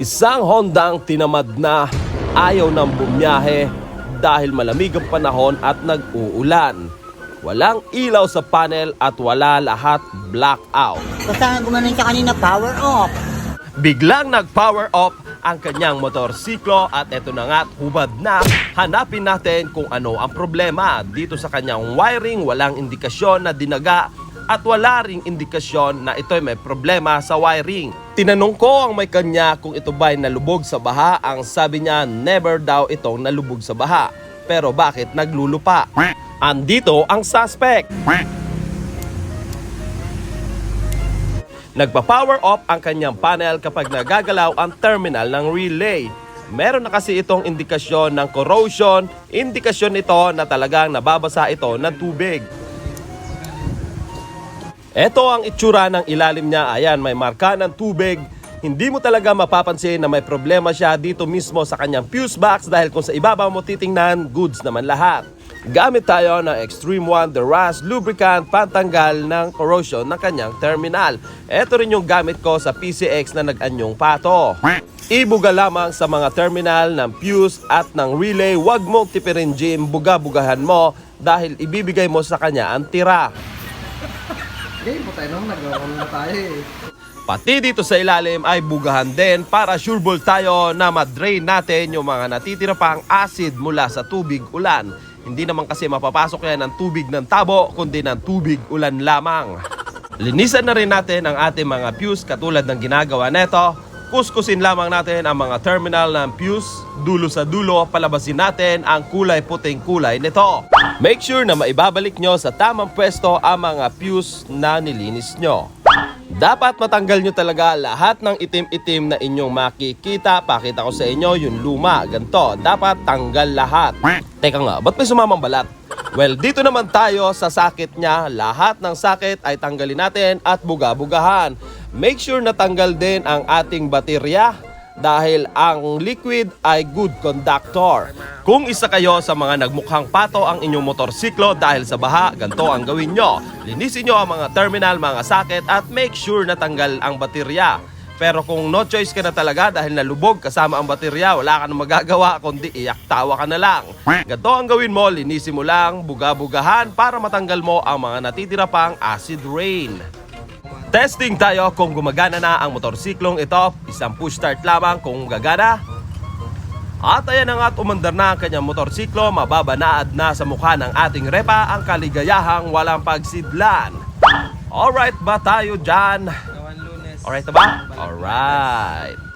Isang Hondang tinamad na ayaw ng bumiyahe dahil malamig ang panahon at nag-uulan. Walang ilaw sa panel at wala lahat blackout. Basta nga gumanon siya kanina, power off. Biglang nag-power off ang kanyang motorsiklo at eto na nga hubad na. Hanapin natin kung ano ang problema. Dito sa kanyang wiring walang indikasyon na dinaga at wala ring indikasyon na ito'y may problema sa wiring. Tinanong ko ang may kanya kung ito ba'y nalubog sa baha. Ang sabi niya never daw itong nalubog sa baha. Pero bakit naglulupa? Andito ang suspect. Nagpa-power off ang kanyang panel kapag nagagalaw ang terminal ng relay. Meron na kasi itong indikasyon ng corrosion, indikasyon ito na talagang nababasa ito ng tubig. Ito ang itsura ng ilalim niya. Ayan, may marka ng tubig. Hindi mo talaga mapapansin na may problema siya dito mismo sa kanyang fuse box dahil kung sa ibabaw mo titingnan, goods naman lahat. Gamit tayo ng Extreme One The Rust Lubricant pantanggal ng corrosion ng kanyang terminal. Ito rin yung gamit ko sa PCX na nag-anyong pato. Ibuga lamang sa mga terminal ng fuse at ng relay. Huwag mong tipirin Jim, buga-bugahan mo dahil ibibigay mo sa kanya ang tira. Game po tayo nung nag-roll na tayo eh. Pati dito sa ilalim ay bugahan din para sure ball tayo na madrain natin yung mga natitira pang acid mula sa tubig ulan. Hindi naman kasi mapapasok yan ng tubig ng tabo kundi ng tubig ulan lamang. Linisan na rin natin ang ating mga fuse katulad ng ginagawa neto. Kuskusin lamang natin ang mga terminal ng fuse. Dulo sa dulo, palabasin natin ang kulay puting kulay nito. Make sure na maibabalik nyo sa tamang pwesto ang mga fuse na nilinis nyo. Dapat matanggal nyo talaga lahat ng itim-itim na inyong makikita. Pakita ko sa inyo yung luma, ganto. Dapat tanggal lahat. Teka nga, ba't may sumamang balat? Well, dito naman tayo sa sakit niya. Lahat ng sakit ay tanggalin natin at buga-bugahan. Make sure na tanggal din ang ating baterya dahil ang liquid ay good conductor. Kung isa kayo sa mga nagmukhang pato ang inyong motorsiklo dahil sa baha, ganito ang gawin nyo. Linisin nyo ang mga terminal, mga socket at make sure na tanggal ang baterya. Pero kung no choice ka na talaga dahil nalubog kasama ang baterya, wala ka na magagawa kundi iyak tawa ka na lang. Ganito ang gawin mo, linisin mo lang, buga-bugahan para matanggal mo ang mga natitira pang acid rain. Testing tayo kung gumagana na ang motorsiklong ito. Isang push start lamang kung gagana. At ayan na nga umandar na ang kanyang motorsiklo. Mababanaad na sa mukha ng ating repa ang kaligayahang walang pagsidlan. Alright ba tayo dyan? Alright na ba? Alright.